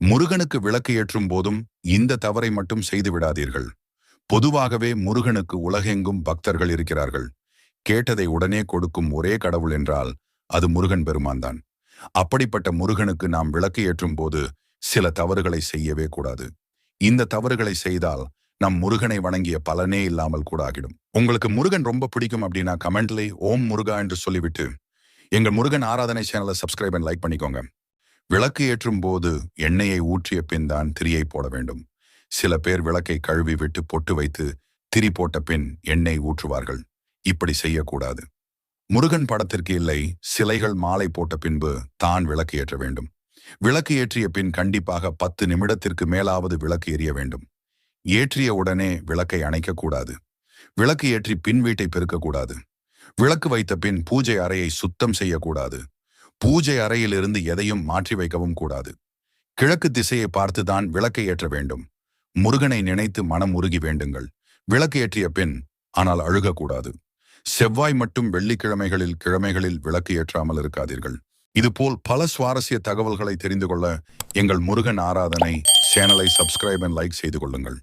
முருகனுக்கு விளக்கு ஏற்றும் போதும் இந்த தவறை மட்டும் செய்து விடாதீர்கள். பொதுவாகவே முருகனுக்கு உலகெங்கும் பக்தர்கள் இருக்கிறார்கள். கேட்டதை உடனே கொடுக்கும் ஒரே கடவுள் என்றால் அது முருகன் பெருமான்தான் அப்படிப்பட்ட முருகனுக்கு நாம் விளக்கு ஏற்றும் போது சில தவறுகளை செய்யவே கூடாது. இந்த தவறுகளை செய்தால் நம் முருகனை வணங்கிய பலனே இல்லாமல் கூட ஆகிடும். உங்களுக்கு முருகன் ரொம்ப பிடிக்கும் அப்படின்னா கமெண்ட்ல ஓம் முருகா என்று சொல்லிவிட்டு எங்கள் முருகன் ஆராதனை சேனலை சப்ஸ்கிரைப் அண்ட் லைக் பண்ணிக்கோங்க. விளக்கு ஏற்றும் போது எண்ணெயை ஊற்றிய பின் தான் திரியை போட வேண்டும். சில பேர் விளக்கை கழுவி விட்டு பொட்டு வைத்து திரி போட்ட பின் எண்ணெய் ஊற்றுவார்கள். இப்படி செய்யக்கூடாது. முருகன் படத்திற்கு இல்லை சிலைகள் மாலை போட்ட பின்பு தான் விளக்கு ஏற்ற வேண்டும். விளக்கு ஏற்றிய பின் கண்டிப்பாக பத்து நிமிடத்திற்கு மேலாவது விளக்கு எரிய வேண்டும். ஏற்றிய உடனே விளக்கை அணைக்கக்கூடாது. விளக்கு ஏற்றி பின் வீட்டை பெருக்கக்கூடாது. விளக்கு வைத்த பின் பூஜை அறையை சுத்தம் செய்யக்கூடாது. பூஜை அறையிலிருந்து எதையும் மாற்றி வைக்கவும் கூடாது. கிழக்கு திசையை பார்த்துதான் விளக்கை ஏற்ற வேண்டும். முருகனை நினைத்து மனம் உருகி வேண்டுங்கள். விளக்கு ஏற்றிய பின் ஆனால் அழுகக்கூடாது. செவ்வாய் மட்டும் வெள்ளிக்கிழமைகளில் கிழமைகளில் விளக்கு ஏற்றாமல் இருக்காதீர்கள். இதுபோல் பல சுவாரஸ்ய தகவல்களை தெரிந்து கொள்ள எங்கள் முருகன் ஆராதனை சேனலை சப்ஸ்கிரைப் அண்ட் லைக் செய்து கொள்ளுங்கள்.